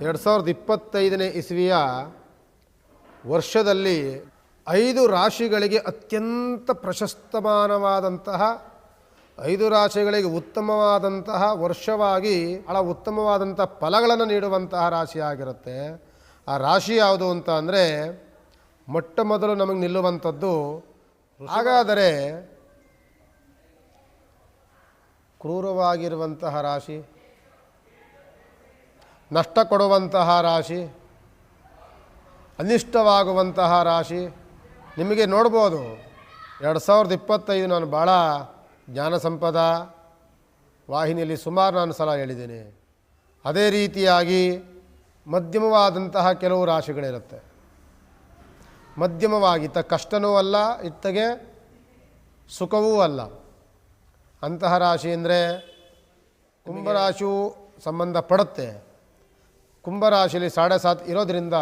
ಎರಡು ಸಾವಿರದ ಇಪ್ಪತ್ತೈದನೇ ಇಸ್ವಿಯ ವರ್ಷದಲ್ಲಿ ಐದು ರಾಶಿಗಳಿಗೆ ಅತ್ಯಂತ ಪ್ರಶಸ್ತಮಾನವಾದಂತಹ, ಐದು ರಾಶಿಗಳಿಗೆ ಉತ್ತಮವಾದಂತಹ ವರ್ಷವಾಗಿ ಭಾಳ ಉತ್ತಮವಾದಂಥ ಫಲಗಳನ್ನು ನೀಡುವಂತಹ ರಾಶಿ ಆಗಿರುತ್ತೆ ಆ ರಾಶಿ ಯಾವುದು ಅಂತ ಅಂದರೆ, ಮೊಟ್ಟ ಮೊದಲು ನಮಗೆ ನಿಲ್ಲುವಂಥದ್ದು ಹಾಗಾದರೆ ಕ್ರೂರವಾಗಿರುವಂತಹ ರಾಶಿ ನಷ್ಟ ಕೊಡುವಂತಹ ರಾಶಿ ಅನಿಷ್ಟವಾಗುವಂತಹ ರಾಶಿ ನಿಮಗೆ ನೋಡ್ಬೋದು. ಎರಡು ಸಾವಿರದ ಇಪ್ಪತ್ತೈದು ನಾನು ಭಾಳ ಜ್ಞಾನ ಸಂಪದ ವಾಹಿನಿಯಲ್ಲಿ ಸುಮಾರು ನಾನು ಸಲ ಹೇಳಿದ್ದೀನಿ. ಅದೇ ರೀತಿಯಾಗಿ ಮಧ್ಯಮವಾದಂತಹ ಕೆಲವು ರಾಶಿಗಳಿರುತ್ತೆ. ಮಧ್ಯಮವಾಗಿ ಇತ್ತ ಕಷ್ಟನೂ ಅಲ್ಲ ಇತ್ತಗೆ ಸುಖವೂ ಅಲ್ಲ. ಅಂತಹ ರಾಶಿ ಅಂದರೆ ಕುಂಭರಾಶಿಯು ಸಂಬಂಧ ಕುಂಭರಾಶಿಯಲ್ಲಿ ಸಾಡೆ ಸಾತ್ ಇರೋದರಿಂದ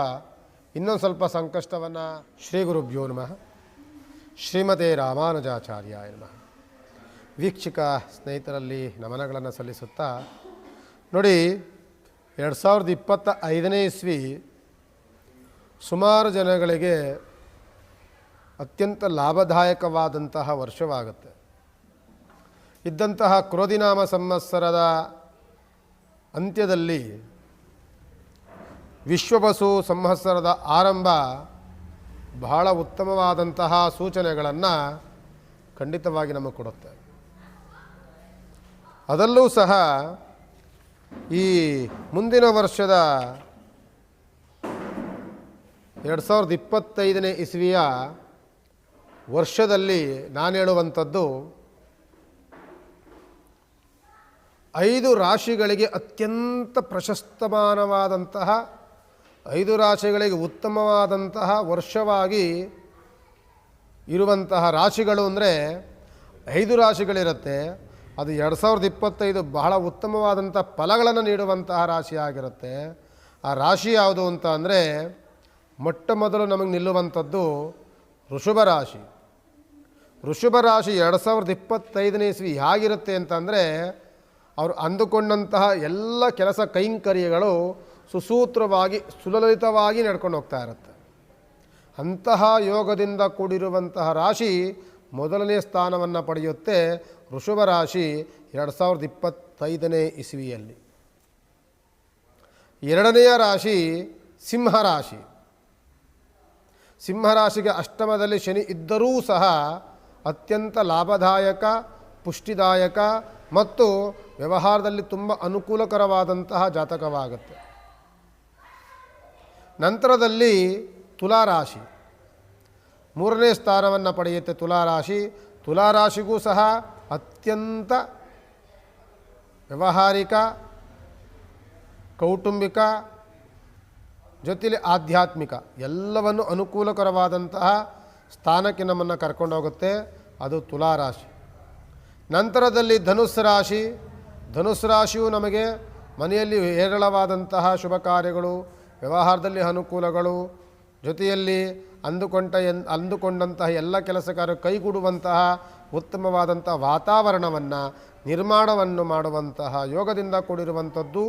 ಇನ್ನೊಂದು ಸ್ವಲ್ಪ ಸಂಕಷ್ಟವನ್ನು ಶ್ರೀ ಗುರುಭ್ಯೋ ನಮಃ. ಶ್ರೀಮತೆ ರಾಮಾನುಜಾಚಾರ್ಯಾಯ ನಮಃ. ವೀಕ್ಷಕ ಸ್ನೇಹಿತರಲ್ಲಿ ನಮನಗಳನ್ನು ಸಲ್ಲಿಸುತ್ತಾ ನೋಡಿ, ಎರಡು ಸಾವಿರದ ಇಪ್ಪತ್ತ ಐದನೇ ಇಸ್ವಿ ಸುಮಾರು ಜನಗಳಿಗೆ ಅತ್ಯಂತ ಲಾಭದಾಯಕವಾದಂತಹ ವರ್ಷವಾಗುತ್ತೆ. ಇದ್ದಂತಹ ಕ್ರೋಧಿನಾಮ ಸಂವತ್ಸರದ ಅಂತ್ಯದಲ್ಲಿ ವಿಶ್ವಬಸು ಸಂವತ್ಸರದ ಆರಂಭ ಬಹಳ ಉತ್ತಮವಾದಂತಹ ಸೂಚನೆಗಳನ್ನು ಖಂಡಿತವಾಗಿ ನಮಗೆ ಕೊಡುತ್ತೆ. ಅದಲ್ಲೂ ಸಹ ಈ ಮುಂದಿನ ವರ್ಷದ ಎರಡು ಸಾವಿರದ ಇಪ್ಪತ್ತೈದನೇ ಇಸ್ವಿಯ ವರ್ಷದಲ್ಲಿ ನಾನು ಹೇಳುವಂಥದ್ದು, ಐದು ರಾಶಿಗಳಿಗೆ ಅತ್ಯಂತ ಪ್ರಶಸ್ತಮಾನವಾದಂತಹ ಐದು ರಾಶಿಗಳಿಗೆ ಉತ್ತಮವಾದಂತಹ ವರ್ಷವಾಗಿ ಇರುವಂತಹ ರಾಶಿಗಳು ಅಂದರೆ ಐದು ರಾಶಿಗಳಿರುತ್ತೆ. ಅದು ಎರಡು ಸಾವಿರದ ಇಪ್ಪತ್ತೈದು ಬಹಳ ಉತ್ತಮವಾದಂಥ ಫಲಗಳನ್ನು ನೀಡುವಂತಹ ರಾಶಿ ಆಗಿರುತ್ತೆ. ಆ ರಾಶಿ ಯಾವುದು ಅಂತ ಅಂದರೆ ಮೊಟ್ಟ ಮೊದಲು ನಮಗೆ ನಿಲ್ಲುವಂಥದ್ದು ಋಷಭ ರಾಶಿ. ಋಷಭ ರಾಶಿ ಎರಡು ಸಾವಿರದ ಇಪ್ಪತ್ತೈದನೇ ಇಸ್ವಿ ಹೇಗಿರುತ್ತೆ ಅಂತಂದರೆ ಅವರು ಅಂದುಕೊಂಡಂತಹ ಎಲ್ಲ ಕೆಲಸ ಕೈಂಕರ್ಯಗಳು ಸುಸೂತ್ರವಾಗಿ, ಸುಲಲಿತವಾಗಿ ನಡ್ಕೊಂಡು ಹೋಗ್ತಾ ಇರುತ್ತೆ. ಅಂತಹ ಯೋಗದಿಂದ ಕೂಡಿರುವಂತಹ ರಾಶಿ ಮೊದಲನೇ ಸ್ಥಾನವನ್ನು ಪಡೆಯುತ್ತೆ ಋಷಭ ರಾಶಿ ಎರಡು ಸಾವಿರದ ಇಪ್ಪತ್ತೈದನೇ ಇಸವಿಯಲ್ಲಿ. ಎರಡನೆಯ ರಾಶಿ ಸಿಂಹರಾಶಿ ಸಿಂಹರಾಶಿಗೆ ಅಷ್ಟಮದಲ್ಲಿ ಶನಿ ಇದ್ದರೂ ಸಹ ಅತ್ಯಂತ ಲಾಭದಾಯಕ, ಪುಷ್ಟಿದಾಯಕ ಮತ್ತು ವ್ಯವಹಾರದಲ್ಲಿ ತುಂಬ ಅನುಕೂಲಕರವಾದಂತಹ ಜಾತಕವಾಗುತ್ತೆ. ನಂತರದಲ್ಲಿ ತುಲಾರಾಶಿ. ಮೂರನೇ ಸ್ಥಾನವನ್ನು ಪಡೆಯುತ್ತೆ ತುಲಾರಾಶಿ. ತುಲಾರಾಶಿಗೂ ಸಹ ಅತ್ಯಂತ ವ್ಯವಹಾರಿಕ, ಕೌಟುಂಬಿಕ ಜೊತೆಯಲ್ಲಿ ಆಧ್ಯಾತ್ಮಿಕ ಎಲ್ಲವನ್ನು ಅನುಕೂಲಕರವಾದಂತಹ ಸ್ಥಾನಕ್ಕೆ ನಮ್ಮನ್ನು ಕರ್ಕೊಂಡೋಗುತ್ತೆ ಅದು ತುಲಾರಾಶಿ. ನಂತರದಲ್ಲಿ ಧನುಸ್ಸು ರಾಶಿ. ಧನುಸ್ಸು ರಾಶಿಯು ನಮಗೆ ಮನೆಯಲ್ಲಿ ಹೇರಳವಾದಂತಹ ಶುಭ ಕಾರ್ಯಗಳು ವ್ಯವಹಾರದಲ್ಲಿ ಅನುಕೂಲಗಳು, ಜೊತೆಯಲ್ಲಿ ಅಂದುಕೊಂಡ ಎನ್, ಅಂದುಕೊಂಡಂತಹ ಎಲ್ಲ ಕೆಲಸ ಕಾರ್ಯ ಕೈಗೂಡುವಂತಹ ಉತ್ತಮವಾದಂಥ ವಾತಾವರಣವನ್ನು, ನಿರ್ಮಾಣವನ್ನು ಮಾಡುವಂತಹ ಯೋಗದಿಂದ ಕೂಡಿರುವಂಥದ್ದು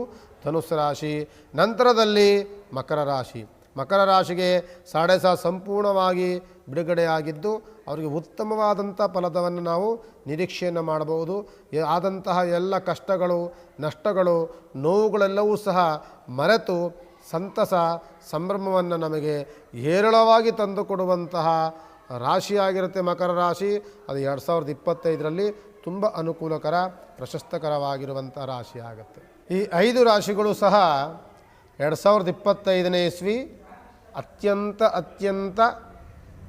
ಧನುಸ್ಸು ರಾಶಿ. ನಂತರದಲ್ಲಿ ಮಕರ ರಾಶಿ. ಮಕರ ರಾಶಿಗೆ ಸಾಡೆ ಸಹ ಸಂಪೂರ್ಣವಾಗಿ ಬಿಡುಗಡೆಯಾಗಿದ್ದು, ಅವರಿಗೆ ಉತ್ತಮವಾದಂಥ ಫಲದವನ್ನು ನಾವು ನಿರೀಕ್ಷೆಯನ್ನು ಮಾಡಬಹುದು. ಆದಂತಹ ಎಲ್ಲ ಕಷ್ಟಗಳು, ನಷ್ಟಗಳು, ನೋವುಗಳೆಲ್ಲವೂ ಸಹ ಮರೆತು ಸಂತಸ ಸಂಭ್ರಮವನ್ನು ನಮಗೆ ಹೇರಳವಾಗಿ ತಂದುಕೊಡುವಂತಹ ರಾಶಿಯಾಗಿರುತ್ತೆ ಮಕರ ರಾಶಿ. ಅದು ಎರಡು ಸಾವಿರದ ಇಪ್ಪತ್ತೈದರಲ್ಲಿ ತುಂಬ ಅನುಕೂಲಕರ, ಪ್ರಶಸ್ತಕರವಾಗಿರುವಂಥ ರಾಶಿ ಆಗುತ್ತೆ ಈ ಐದು ರಾಶಿಗಳು ಸಹ ಎರಡು ಸಾವಿರದ ಇಪ್ಪತ್ತೈದನೇ ಇಸ್ವಿ ಅತ್ಯಂತ ಅತ್ಯಂತ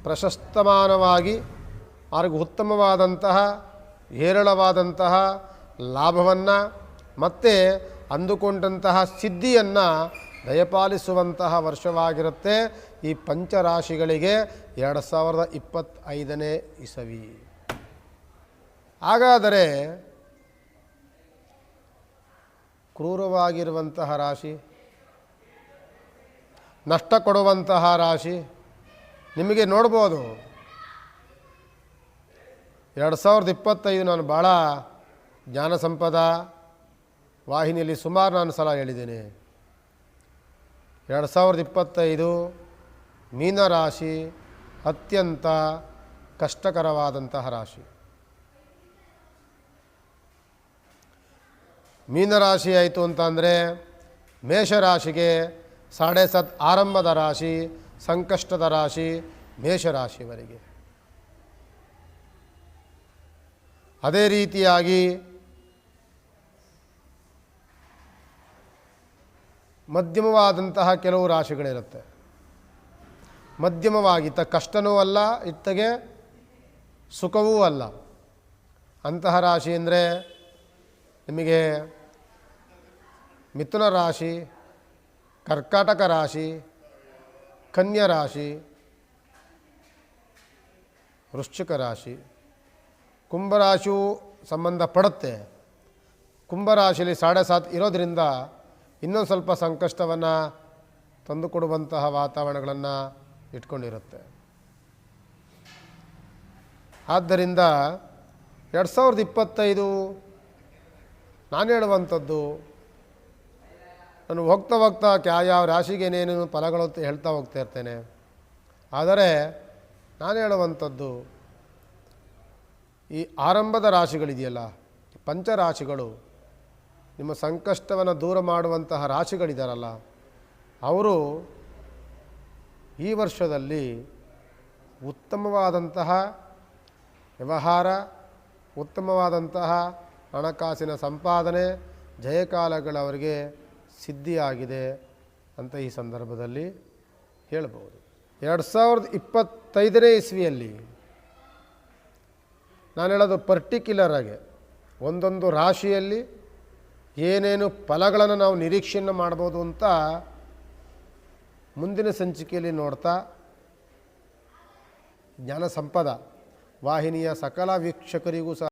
ಪ್ರಶಸ್ತಮಾನವಾಗಿ ಅವ್ರಿಗೆ ಉತ್ತಮವಾದಂತಹ, ಹೇರಳವಾದಂತಹ ಲಾಭವನ್ನು ಮತ್ತು ಅಂದುಕೊಂಡಂತಹ ಸಿದ್ಧಿಯನ್ನು ದಯಪಾಲಿಸುವಂತಹ ವರ್ಷವಾಗಿರುತ್ತೆ ಈ ಪಂಚರಾಶಿಗಳಿಗೆ ಎರಡು ಸಾವಿರದ ಇಪ್ಪತ್ತೈದನೇ ಇಸವಿ. ಹಾಗಾದರೆ ಕ್ರೂರವಾಗಿರುವಂತಹ ರಾಶಿ, ನಷ್ಟ ಕೊಡುವಂತಹ ರಾಶಿ, ನಿಮಗೆ ನೋಡ್ಬೋದು. ಎರಡು ಸಾವಿರದ ಇಪ್ಪತ್ತೈದು ನಾನು ಭಾಳ ಜ್ಞಾನ ಸಂಪದ, ವಾಹಿನಿಯಲ್ಲಿ ಸುಮಾರು ನಾನು ಸಲ ಹೇಳಿದ್ದೀನಿ. ಎರಡು ಸಾವಿರದ ಇಪ್ಪತ್ತೈದು ಮೀನರಾಶಿ ಅತ್ಯಂತ ಕಷ್ಟಕರವಾದಂತಹ ರಾಶಿ. ಮೀನರಾಶಿ ಆಯಿತು ಅಂತಂದರೆ ಮೇಷರಾಶಿಗೆ ಸಾಡೆ ಸತ್ ಆರಂಭದ ರಾಶಿ, ಸಂಕಷ್ಟದ ರಾಶಿ ಮೇಷರಾಶಿವರೆಗೆ. ಅದೇ ರೀತಿಯಾಗಿ ಮಧ್ಯಮವಾದಂತಹ ಕೆಲವು ರಾಶಿಗಳಿರುತ್ತೆ. ಮಧ್ಯಮವಾಗಿ ಇತ್ತ ಕಷ್ಟನೂ ಅಲ್ಲ, ಇತ್ತಗೆ ಸುಖವೂ ಅಲ್ಲ. ಅಂತಹ ರಾಶಿ ಅಂದರೆ ನಿಮಗೆ ಮಿಥುನ ರಾಶಿ, ಕರ್ಕಾಟಕ ರಾಶಿ, ಕನ್ಯಾ ರಾಶಿ, ವೃಶ್ಚಿಕ ರಾಶಿ. ಕುಂಭರಾಶಿಯು ಸಂಬಂಧಪಡುತ್ತೆ. ಕುಂಭರಾಶಿಯಲ್ಲಿ ಸಾಡೆ ಸಾತ್ ಇರೋದರಿಂದ ಇನ್ನೊಂದು ಸ್ವಲ್ಪ ಸಂಕಷ್ಟವನ್ನು ತಂದುಕೊಡುವಂತಹ ವಾತಾವರಣಗಳನ್ನು ಇಟ್ಕೊಂಡಿರುತ್ತೆ. ಆದ್ದರಿಂದ ಎರಡು ಸಾವಿರದ ಇಪ್ಪತ್ತೈದು ನಾನು ಹೇಳುವಂಥದ್ದು, ನಾನು ಹೋಗ್ತಾ ಹೋಗ್ತಾ ಕ್ಯಾ ಯಾವ ರಾಶಿಗೆ ಏನೇನು ಫಲಗಳು ಅಂತ ಹೇಳ್ತಾ ಹೋಗ್ತಾ ಇರ್ತೇನೆ. ಆದರೆ ನಾನು ಹೇಳುವಂಥದ್ದು, ಈ ಆರಂಭದ ರಾಶಿಗಳಿದೆಯಲ್ಲ, ಪಂಚರಾಶಿಗಳು ನಿಮ್ಮ ಸಂಕಷ್ಟವನ್ನು ದೂರ ಮಾಡುವಂತಹ ರಾಶಿಗಳಿದ್ದಾರಲ್ಲ ಅವರು ಈ ವರ್ಷದಲ್ಲಿ ಉತ್ತಮವಾದಂತಹ ವ್ಯವಹಾರ, ಉತ್ತಮವಾದಂತಹ ಹಣಕಾಸಿನ ಸಂಪಾದನೆ ಜಯಕಾಲಗಳವರಿಗೆ ಸಿದ್ಧಿಯಾಗಿದೆ ಅಂತ ಈ ಸಂದರ್ಭದಲ್ಲಿ ಹೇಳಬಹುದು ಎರಡು ಸಾವಿರದ ಇಪ್ಪತ್ತೈದನೇ ಇಸ್ವಿಯಲ್ಲಿ ನಾನು ಹೇಳೋದು ಪರ್ಟಿಕ್ಯುಲರ್ ಆಗಿ, ಒಂದೊಂದು ರಾಶಿಯಲ್ಲಿ ಏನೇನು ಫಲಗಳನ್ನು ನಾವು ನಿರೀಕ್ಷೆಯನ್ನು ಮಾಡ್ಬೋದು ಅಂತ ಮುಂದಿನ ಸಂಚಿಕೆಯಲ್ಲಿ ನೋಡ್ತಾ ಜ್ಞಾನ ಸಂಪದ ವಾಹಿನಿಯ ಸಕಲ ವೀಕ್ಷಕರಿಗೂ ಸಹ